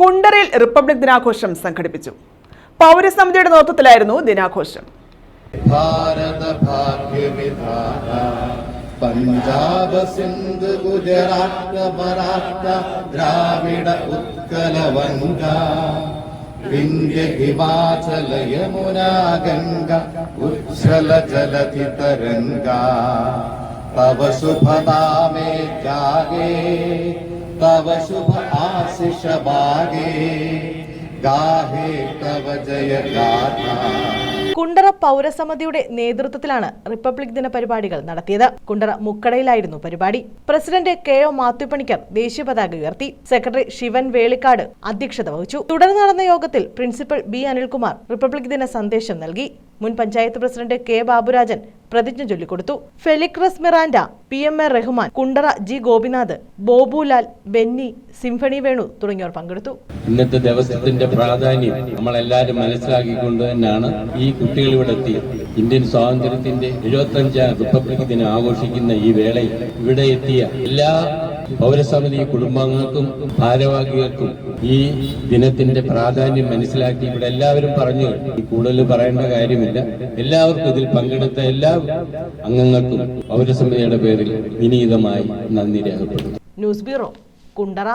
കുണ്ടറയിൽ republic ദിനാഘോഷം സംഘടിപ്പിച്ചു. പൗരസമിതിയുടെ നേതൃത്വത്തിലായിരുന്നു ദിനാഘോഷം. പഞ്ചാബ് സിന്ധ് ഗുജറാത്ത് മറാഠ ദ്രാവിഡ ഉത്കല വംഗ വിന്ധ്യ ഹിമാചല യമുന ഗംഗ ഉജ്ജല ജലതി തരംഗ തവ ശുഭതാമേ ജാഗേ തവ ശുഭ ആശിഷ बागे ഗാഹേ തവ ജയ ഗാഥ. കുണ്ടറ പൗരസമിതിയുടെ നേതൃത്വത്തിലാണ് റിപ്പബ്ലിക് ദിന പരിപാടികൾ നടത്തിയത്. കുണ്ടറ മുക്കടയിലായിരുന്നു പരിപാടി. പ്രസിഡന്റ് കെ ഒ മാത്യുപണിക്കർ ദേശീയ പതാക ഉയർത്തി. സെക്രട്ടറി ശിവൻ വേളിക്കാട് അധ്യക്ഷത വഹിച്ചു. തുടർന്ന് നടന്ന യോഗത്തിൽ പ്രിൻസിപ്പൽ ബി അനിൽകുമാർ റിപ്പബ്ലിക് ദിന സന്ദേശം നൽകി. മുൻ പഞ്ചായത്ത് പ്രസിഡന്റ് കെ ബാബുരാജൻ പ്രതിജ്ഞ ചൊല്ലിക്കൊടുത്തു. ഫെലിക്രസ് Miranda P M A Rahman Kundara G Gopinath Bobulal Benny Symphony Venu തുടങ്ങിയവർ പങ്കെടുത്തു. ഇന്നത്തെ ദിവസത്തിന്റെ പ്രാധാന്യം നമ്മൾ എല്ലാവരും മനസ്സിലാക്കിക്കൊണ്ട് തന്നെയാണ് ഈ കുട്ടികൾ ഇവിടെ എത്തി ഇന്ത്യൻ സ്വാതന്ത്ര്യത്തിന്റെ എഴുപത്തി അഞ്ചാം റിപ്പബ്ലിക് ദിനം ആഘോഷിക്കുന്ന ഈ വേളയിൽ ഇവിടെ എത്തിയ എല്ലാ പൗരസമിതി കുടുംബാംഗങ്ങൾക്കും ഭാരവാഹികൾക്കും ഈ ദിനത്തിന്റെ പ്രാധാന്യം മനസ്സിലാക്കി ഇവിടെ എല്ലാവരും പറഞ്ഞു കൂടുതൽ പറയേണ്ട കാര്യമില്ല. എല്ലാവർക്കും ഇതിൽ പങ്കെടുത്ത എല്ലാ അംഗങ്ങൾക്കും പൗരസമിതിയുടെ പേരിൽ വിനീതമായി നന്ദി രേഖപ്പെടുത്തുന്നു. News bureau Kundara.